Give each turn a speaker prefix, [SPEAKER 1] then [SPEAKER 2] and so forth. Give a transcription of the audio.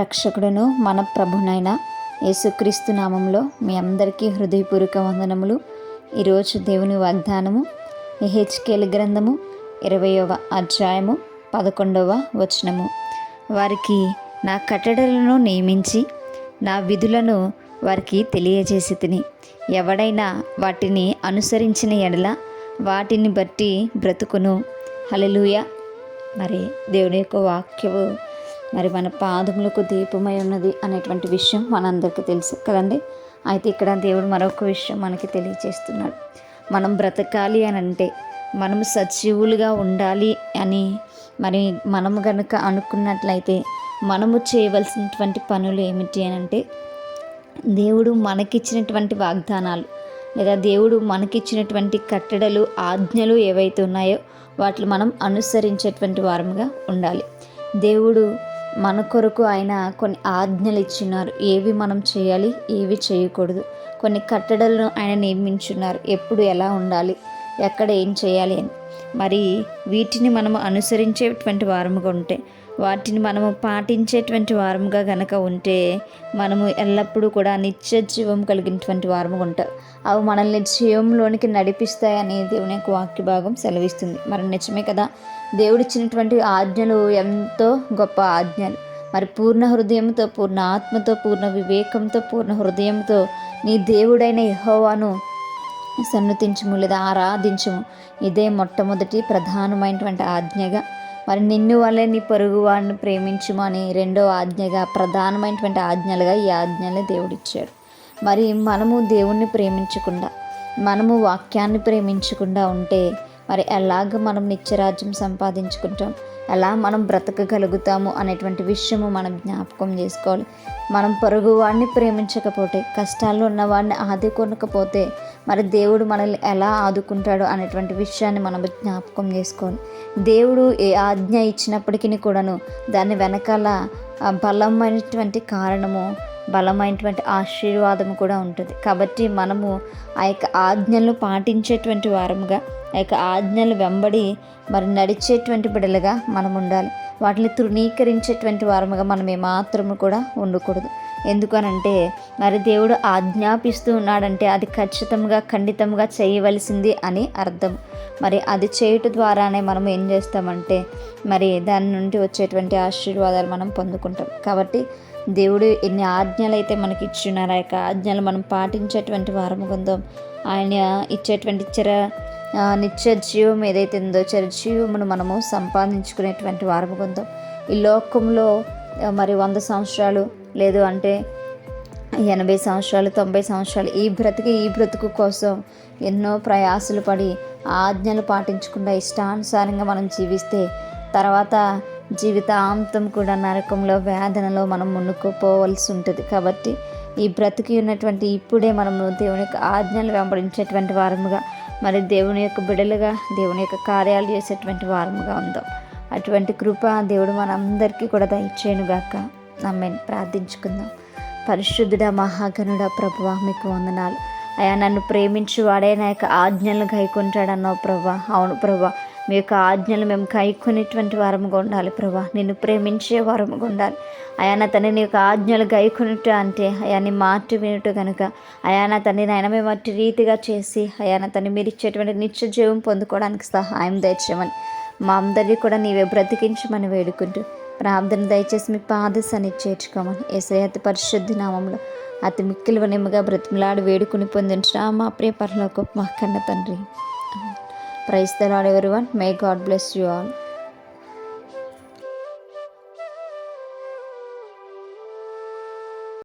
[SPEAKER 1] రక్షకుడును మన ప్రభునైన యేసుక్రీస్తు నామంలో మీ అందరికీ హృదయపూర్వక వందనములు ఈరోజు దేవుని వాగ్దానము హెచ్కేల్ గ్రంథము ఇరవయవ అధ్యాయము పదకొండవ వచనము వారికి నా కట్టడలను నియమించి నా విధులను వారికి తెలియజేసి తిని ఎవడైనా వాటిని అనుసరించిన ఎడల వాటిని బట్టి బ్రతుకును హలలుయ మరి దేవుని యొక్క వాక్యము మరి మన పాదములకు దీపమై ఉన్నది అనేటువంటి విషయం మనందరికీ తెలుసు కదండి అయితే ఇక్కడ దేవుడు మరొక విషయం మనకి తెలియజేస్తున్నాడు మనం బ్రతకాలి అని అంటే మనం సజీవులుగా ఉండాలి అని మరి మనము గనుక అనుకున్నట్లయితే మనము చేయవలసినటువంటి పనులు ఏమిటి అని అంటే దేవుడు మనకిచ్చినటువంటి వాగ్దానాలు లేదా దేవుడు మనకిచ్చినటువంటి కట్టడలు ఆజ్ఞలు ఏవైతే ఉన్నాయో వాటిని మనం అనుసరించేటువంటి వారముగా ఉండాలి దేవుడు మన కొరకు ఆయన కొన్ని ఆజ్ఞలు ఇచ్చినారు ఏవి మనం చేయాలి ఏవి చేయకూడదు కొన్ని కట్టడలను ఆయన నియమించున్నారు ఎప్పుడు ఎలా ఉండాలి ఎక్కడ ఏం చేయాలి అని మరి వీటిని మనము అనుసరించేటువంటి వారముగా ఉంటే వాటిని మనము పాటించేటువంటి వారముగా గనక ఉంటే మనము ఎల్లప్పుడూ కూడా నిత్య జీవం కలిగినటువంటి వారముగా ఉంటాం అవి మనల్ని జీవంలోనికి నడిపిస్తాయి దేవుని యొక్క వాక్య భాగం సెలవిస్తుంది మరి నిజమే కదా దేవుడిచ్చినటువంటి ఆజ్ఞలు ఎంతో గొప్ప ఆజ్ఞలు మరి పూర్ణ హృదయంతో పూర్ణ ఆత్మతో పూర్ణ వివేకంతో పూర్ణ హృదయంతో నీ దేవుడైన యహోవాను సన్నతించము లేదా ఆరాధించము ఇదే మొట్టమొదటి ప్రధానమైనటువంటి ఆజ్ఞగా మరి నిన్ను వల్లే నీ పొరుగు వాడిని ప్రేమించుము అని రెండో ఆజ్ఞగా ప్రధానమైనటువంటి ఆజ్ఞలుగా ఈ ఆజ్ఞలే దేవుడిచ్చాడు మరి మనము దేవుణ్ణి ప్రేమించకుండా మనము వాక్యాన్ని ప్రేమించకుండా ఉంటే మరి ఎలాగ మనం నిత్యరాజ్యం సంపాదించుకుంటాం ఎలా మనం బ్రతకగలుగుతాము అనేటువంటి విషయము మనం జ్ఞాపకం చేసుకోవాలి మనం పొరుగువాడిని ప్రేమించకపోతే కష్టాల్లో ఉన్నవాడిని ఆదుకొనకపోతే మరి దేవుడు మనల్ని ఎలా ఆదుకుంటాడు అనేటువంటి విషయాన్ని మనం జ్ఞాపకం చేసుకోవాలి దేవుడు ఏ ఆజ్ఞ ఇచ్చినప్పటికీ కూడాను దాని వెనకాల బలమైనటువంటి కారణము బలమైనటువంటి ఆశీర్వాదం కూడా ఉంటుంది కాబట్టి మనము ఆ యొక్క ఆజ్ఞలు పాటించేటువంటి వారముగా ఆ యొక్క ఆజ్ఞలు వెంబడి మరి నడిచేటువంటి బిడలుగా మనం ఉండాలి వాటిని తృణీకరించేటువంటి వారముగా మనం ఏమాత్రము కూడా ఉండకూడదు ఎందుకనంటే మరి దేవుడు ఆజ్ఞాపిస్తూ ఉన్నాడంటే అది ఖచ్చితంగా ఖండితంగా చేయవలసింది అని అర్థం మరి అది చేయటం ద్వారానే మనం ఏం చేస్తామంటే మరి దాని నుండి వచ్చేటువంటి ఆశీర్వాదాలు మనం పొందుకుంటాం కాబట్టి దేవుడు ఎన్ని ఆజ్ఞలు అయితే మనకి ఇచ్చున్నారు ఆ యొక్క ఆజ్ఞలు మనం పాటించేటువంటి వారము కొందాం ఆయన ఇచ్చేటువంటి చిర నిత్య జీవం ఏదైతే ఉందో చిర జీవమును మనము సంపాదించుకునేటువంటి వారము కొందాం ఈ లోకంలో మరి వంద సంవత్సరాలు లేదు అంటే ఎనభై సంవత్సరాలు తొంభై సంవత్సరాలు ఈ బ్రతికి ఈ బ్రతుకు కోసం ఎన్నో ప్రయాసలు పడి ఆజ్ఞలు పాటించకుండా ఇష్టానుసారంగా మనం జీవిస్తే తర్వాత జీవితాంతం కూడా నరకంలో వేదనలో మనం మునుక్కుపోవలసి ఉంటుంది కాబట్టి ఈ బ్రతికి ఉన్నటువంటి ఇప్పుడే మనము దేవుని యొక్క ఆజ్ఞలు వెంబడించేటువంటి వారముగా మరి దేవుని యొక్క బిడలుగా దేవుని యొక్క కార్యాలు చేసేటువంటి వారముగా ఉందాం అటువంటి కృప దేవుడు మనందరికీ కూడా దయచేయను గాక నమ్మే ప్రార్థించుకుందాం పరిశుద్ధుడ మహాగనుడ ప్రభువా మీకు వందనాలు అయా నన్ను ప్రేమించి వాడే నా యొక్క ఆజ్ఞలు గైకుంటాడన్నావు ప్రభా అవును ప్రభా మీ యొక్క ఆజ్ఞలు మేము గైకునేటువంటి వారముగా ఉండాలి ప్రభా నిన్ను ప్రేమించే వారముగా ఉండాలి ఆయన తండ్రి నీ యొక్క ఆజ్ఞలు గైకొనుట అంటే అయాన్ని మాట వినుట కనుక ఆయన తండ్రి నాయన మేము అట్టి రీతిగా చేసి ఆయన తండ్రి మీరు ఇచ్చేటువంటి నిత్య జీవం పొందుకోవడానికి సహాయం దయచేయమని మా అందరినీ కూడా నీవే బ్రతికించమని వేడుకుంటూ ప్రార్థన దయచేసి మీ పాద సన్ని చేర్చుకోమని ఏసై అతి పరిశుద్ధి నామంలో అతి మిక్కిలు నిమ్మగా బ్రతిమలాడు వేడుకుని పొందించిన మా ప్రియ పరలోకి మా కన్న తండ్రి Praise the Lord everyone. May God bless you all.